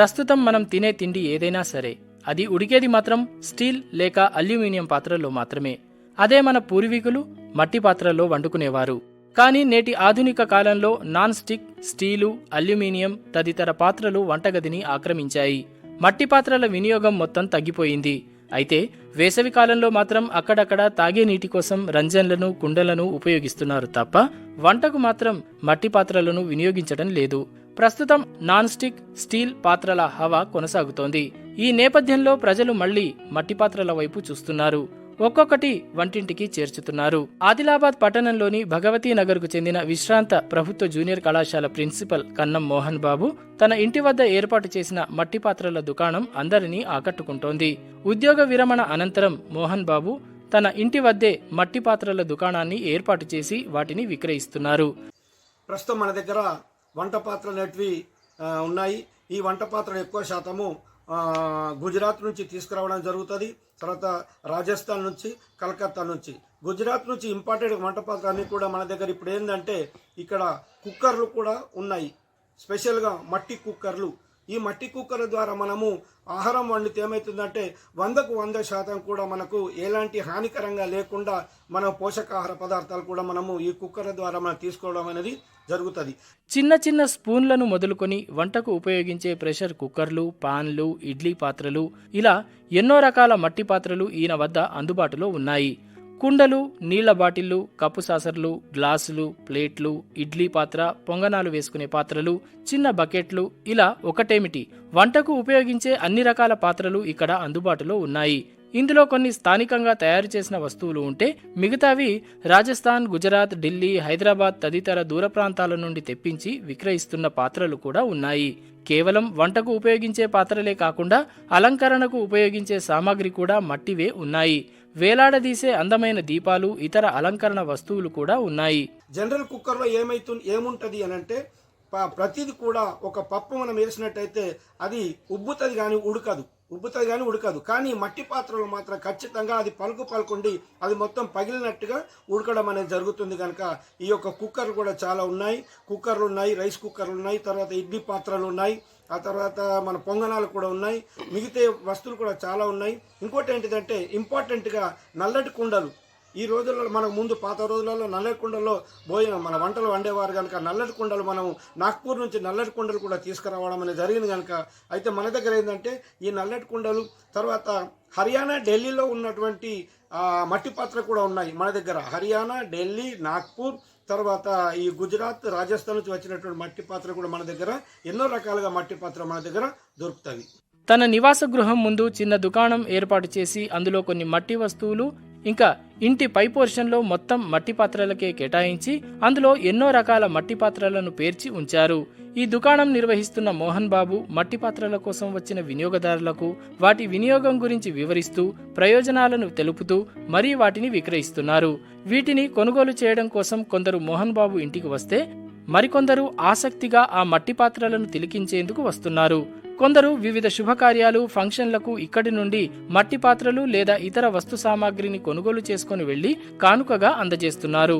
ప్రస్తుతం మనం తినే తిండి ఏదైనా సరే అది ఉడికేది మాత్రం స్టీల్ లేక అల్యూమినియం పాత్రలో మాత్రమే. అదే మన పూర్వీకులు మట్టి పాత్రల్లో వండుకునేవారు. కానీ నేటి ఆధునిక కాలంలో నాన్ స్టిక్ స్టీలు అల్యూమినియం తదితర పాత్రలు వంటగదిని ఆక్రమించాయి. మట్టి పాత్రల వినియోగం మొత్తం తగ్గిపోయింది. అయితే వేసవి కాలంలో మాత్రం అక్కడక్కడ తాగే నీటి కోసం రంజన్లను కుండలను ఉపయోగిస్తున్నారు తప్ప వంటకు మాత్రం మట్టి పాత్రలను వినియోగించడం లేదు. ప్రస్తుతం నాన్ స్టిక్ స్టీల్ పాత్రల హవా కొనసాగుతోంది. ఈ నేపథ్యంలో ప్రజలు మళ్ళీ మట్టి పాత్రల వైపు చూస్తున్నారు. ఒక్కొక్కటి వంటింటికి చేర్చుతున్నారు. ఆదిలాబాద్ పట్టణంలోని భగవతీ నగర్కు చెందిన విశ్రాంత ప్రభుత్వ జూనియర్ కళాశాల ప్రిన్సిపల్ కన్నం మోహన్ బాబు తన ఇంటి వద్ద ఏర్పాటు చేసిన మట్టి పాత్రల దుకాణం అందరినీ ఆకట్టుకుంటోంది. ఉద్యోగ విరమణ అనంతరం మోహన్ బాబు తన ఇంటి వద్దే మట్టి పాత్రల దుకాణాన్ని ఏర్పాటు చేసి వాటిని విక్రయిస్తున్నారు. ప్రస్తుతం మన దగ్గర వంట పాత్రలు అనేటివి ఉన్నాయి. ఈ వంట పాత్రలు ఎక్కువ శాతము గుజరాత్ నుంచి తీసుకురావడం జరుగుతుంది. తర్వాత రాజస్థాన్ నుంచి కలకత్తా నుంచి. గుజరాత్ నుంచి ఇంపార్టెంట్ వంట పాత్ర అన్నీ కూడా మన దగ్గర ఇప్పుడు ఏంటంటే ఇక్కడ కుక్కర్లు కూడా ఉన్నాయి. స్పెషల్గా మట్టి కుక్కర్లు. ఈ మట్టి కుక్కర్ల ద్వారా మనము ఆహారం వండితే ఏమవుతుందంటే వందకు వంద శాతం కూడా మనకు ఎలాంటి హానికరంగా లేకుండా మన పోషకాహార పదార్థాలు కూడా మనము ఈ కుక్కర్ల ద్వారా మనం తీసుకోవడం అనేది జరుగుతుంది. చిన్న చిన్న స్పూన్లను మొదలుకొని వంటకు ఉపయోగించే ప్రెషర్ కుక్కర్లు పాన్లు ఇడ్లీ పాత్రలు ఇలా ఎన్నో రకాల మట్టి పాత్రలు ఈయన వద్ద అందుబాటులో ఉన్నాయి. కుండలు నీళ్ళ బాటిళ్ళు కప్పు సాసర్లు గ్లాసులు ప్లేట్లు ఇడ్లీ పాత్ర పొంగనాలు వేసుకునే పాత్రలు చిన్న బకెట్లు ఇలా ఒకటేమిటి? వంటకు ఉపయోగించే అన్ని రకాల పాత్రలు ఇక్కడ అందుబాటులో ఉన్నాయి. ఇందులో కొన్ని స్థానికంగా తయారు చేసిన వస్తువులు ఉంటే మిగతావి రాజస్థాన్ గుజరాత్ ఢిల్లీ హైదరాబాద్ తదితర దూర ప్రాంతాల నుండి తెప్పించి విక్రయిస్తున్న పాత్రలు కూడా ఉన్నాయి. కేవలం వంటకు ఉపయోగించే పాత్రలే కాకుండా అలంకరణకు ఉపయోగించే సామాగ్రి కూడా మట్టివే ఉన్నాయి. వేలాడదీసే అందమైన దీపాలు ఇతర అలంకరణ వస్తువులు కూడా ఉన్నాయి. జనరల్ కుక్కర్లో ఏమైతుంది ఏముంటుంది అని అంటే ప- ప్రతిది కూడా ఒక పప్పు మనం వేసినట్టయితే అది ఉబ్బుతుంది కానీ ఉడకదు. ఉబ్బుతుంది కానీ ఉడకదు. కానీ మట్టి పాత్రలో మాత్రం ఖచ్చితంగా అది పలుకు పలుకుండి అది మొత్తం పగిలినట్టుగా ఉడకడం అనేది జరుగుతుంది కనుక ఈ యొక్క కుక్కర్ కూడా చాలా ఉన్నాయి. కుక్కర్లు ఉన్నాయి రైస్ కుక్కర్లు ఉన్నాయి తర్వాత ఇడ్లీ పాత్రలు ఉన్నాయి. ఆ తర్వాత మన పొంగనాలు కూడా ఉన్నాయి. మిగతా వస్తువులు కూడా చాలా ఉన్నాయి. ఇంకోటి ఏంటిదంటే ఇంపార్టెంట్గా నల్లటి కుండలు. ఈ రోజుల్లో మనకు ముందు పాత రోజులలో నల్లటి కుండల్లో భోజనం మన వంటలు వండేవారు కనుక నల్లటి కుండలు మనం నాగ్పూర్ నుంచి నల్లటి కుండలు కూడా తీసుకురావడం అనేది జరిగింది కనుక అయితే మన దగ్గర ఏంటంటే ఈ నల్లటి కుండలు తర్వాత హర్యానా ఢిల్లీలో ఉన్నటువంటి మట్టి పాత్ర కూడా ఉన్నాయి మన దగ్గర. హర్యానా ఢిల్లీ నాగ్పూర్ తర్వాత ఈ గుజరాత్ రాజస్థాన్ నుంచి వచ్చినటువంటి మట్టి పాత్ర కూడా మన దగ్గర. ఎన్నో రకాలుగా మట్టి పాత్ర మన దగ్గర దొరుకుతుంది తన నివాస గృహం ముందు చిన్న దుకాణం ఏర్పాటు చేసి అందులో కొన్ని మట్టి వస్తువులు ఇంకా ఇంటి పై పోర్షన్లో మొత్తం మట్టి పాత్రలకే కేటాయించి అందులో ఎన్నో రకాల మట్టి పాత్రలను పేర్చి ఉంచారు. ఈ దుకాణం నిర్వహిస్తున్న మోహన్ బాబు మట్టి పాత్రల కోసం వచ్చిన వినియోగదారులకు వాటి వినియోగం గురించి వివరిస్తూ ప్రయోజనాలను తెలుపుతూ మరీ వాటిని విక్రయిస్తున్నారు. వీటిని కొనుగోలు చేయడం కోసం కొందరు మోహన్ బాబు ఇంటికి వస్తే మరికొందరు ఆసక్తిగా ఆ మట్టి పాత్రలను తిలికించేందుకు వస్తున్నారు. కొందరు వివిధ శుభకార్యాలు ఫంక్షన్లకు ఇక్కడి నుండి మట్టి పాత్రలు లేదా ఇతర వస్తు సామాగ్రిని కొనుగోలు చేసుకుని వెళ్ళి కానుకగా అందజేస్తున్నారు.